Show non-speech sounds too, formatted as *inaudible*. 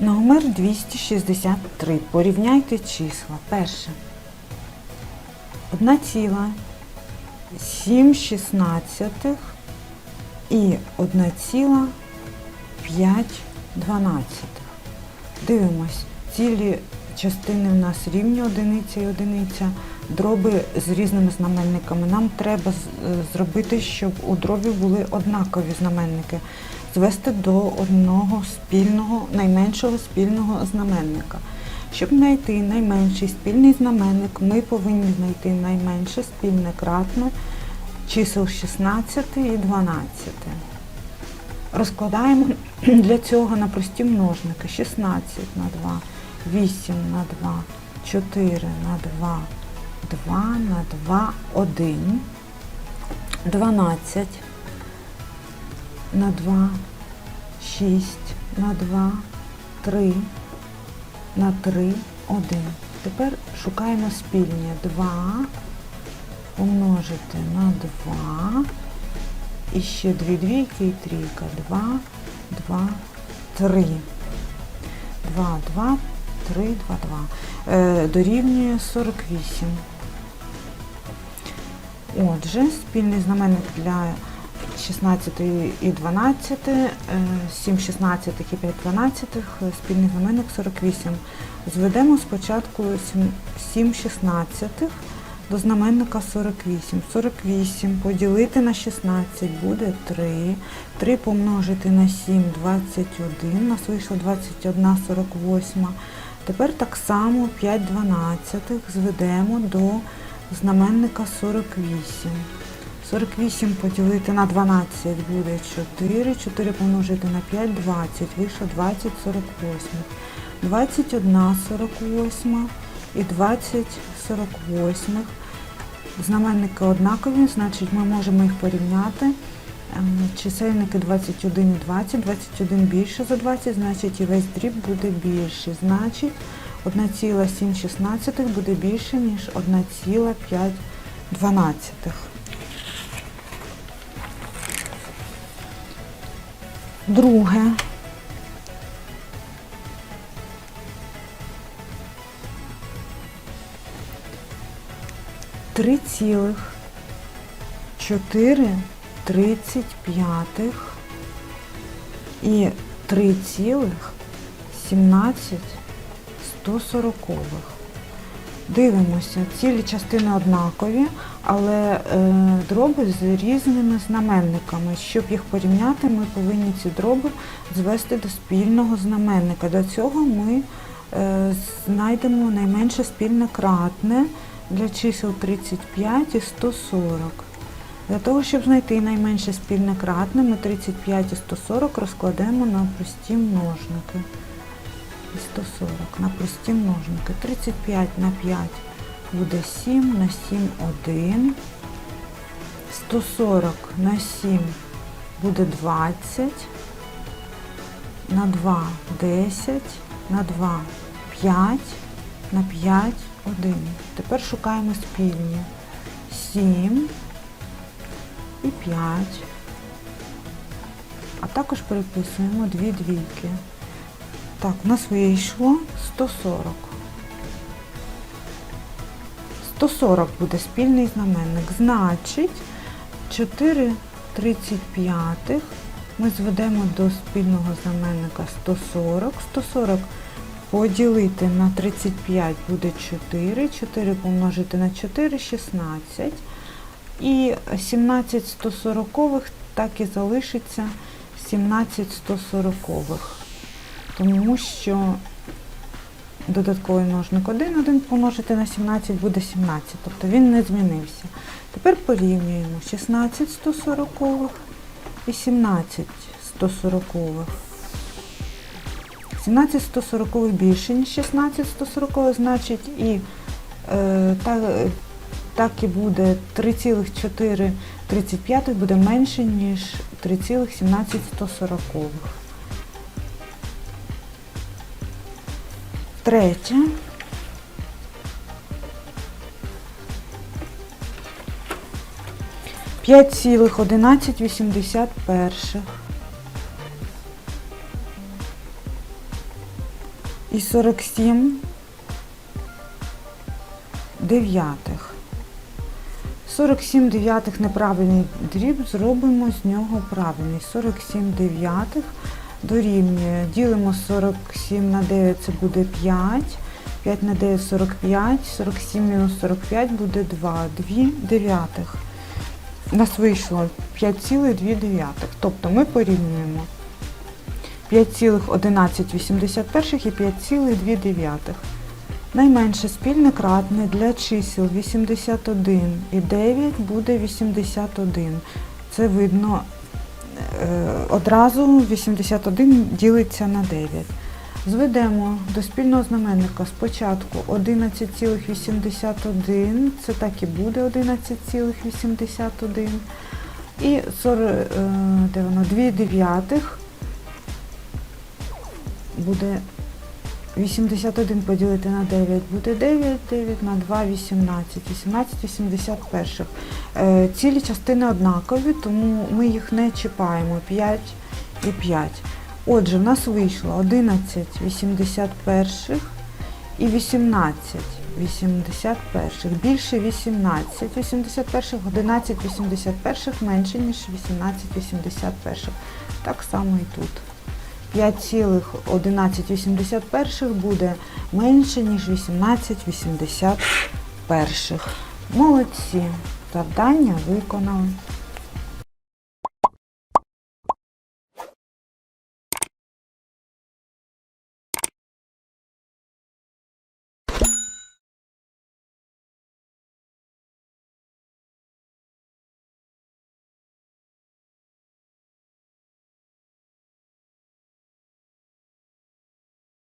Номер 263. Порівняйте числа. Перше. 1,7 шістнадцятих і 1,5 дванадцятих. Дивимось. Цілі частини в нас рівні одиниця і одиниця. Дроби з різними знаменниками. Нам треба е, зробити, щоб у дробі були однакові знаменники. Звести до одного спільного, найменшого спільного знаменника. Щоб знайти найменший спільний знаменник, ми повинні знайти найменше спільне кратне чисел 16 і 12. Розкладаємо *clears throat* для цього на прості множники 16 на 2, 8 на 2, 4 на 2, 2 на 2, 1, 12 на 2, 6 на 2, 3 на 3, 1. Tепер шукаємо спільні 2 помножити на 2 і ще дві двійки і трійка. 2, 2, 3. 2, 2, 3, 2, 2. Е, дорівнює 48. Отже, спільний знаменник для 16 і 12, е, 7 16 і 5 12, е, спільний знаменник 48. Зведемо спочатку 7, 7 16 до знаменника 48. 48 поділити на 16 буде 3. 3 помножити на 7 21. У нас вийшло 21 48. Тепер так само 5 дванадцятих зведемо до знаменника 48. 48 поділити на 12 буде 4. 4 помножити на 5 20. Вийшло 20 48. 21 48 і 20 48. Знаменники однакові, значить ми можемо їх порівняти. Ем, Чисельники 21 і 20, 21 більше за 20, значить і весь дріб буде більший. Значить 1,7 буде більше, ніж 1,5 дванадцятих. Друге. Три цілих чотири тридцять п'ятих і три цілих сімнадцять сто сорокових. Дивимося, цілі частини однакові, але е, дроби з різними знаменниками. Щоб їх порівняти, ми повинні ці дроби звести до спільного знаменника. Для цього ми е, знайдемо найменше спільне кратне для чисел 35 і 140. Для того, щоб знайти найменше спільне кратне, ми 35 і 140 розкладемо на прості множники. І 140 на прості множники. 35 на 5 буде 7, на 7 1. 140 на 7 буде 20. На 2 10, на 2 5, на 5 1. Тепер шукаємо спільні. 7 і 5. А також переписуємо дві двійки. Так, у нас вийшло 140. 140 буде спільний знаменник. Значить, 4 35 ми зведемо до спільного знаменника 140. 140 поділити на 35 буде 4. 4 помножити на 4 16. І 17 140 так і залишиться 17 140 тому що додатковий множник 1, 1 помножити на 17 буде 17, тобто він не змінився. Тепер порівнюємо 16 140 і 17 140. 17 140 більше, ніж 16 140, значить і е, так, так і буде 3,4 35 буде менше, ніж 3,17 140. Третє. П'ять цілих одинадцять вісімдесят перших. і 47 дев'ятих. 47 дев'ятих неправильний дріб, зробимо з нього правильний. 47 дев'ятих дорівнює. Ділимо 47 на 9, це буде 5. 5 на 9 45, 47 мінус 45 буде 2, 2 дев'ятих. У нас вийшло 5,2 дев'ятих. Тобто ми порівнюємо 5,1181 і 5,2 дев'ятих. Найменше спільне кратне для чисел 81 і 9 буде 81. Це видно одразу 81 ділиться на 9. Зведемо до спільного знаменника спочатку 11,81, це так і буде 11,81. І 40, е, де воно, 2 дев'ятих буде 81 поділити на 9 буде 9, 9 на 2 18, 18 81. Е, Цілі частини однакові, тому ми їх не чіпаємо 5 і 5. Отже, в нас вийшло 11 81 і 18 81. Більше 18 81, 11 81 менше, ніж 18 81. Так само і тут. 5,1181 буде менше, ніж 1881. Молодці. Завдання виконали.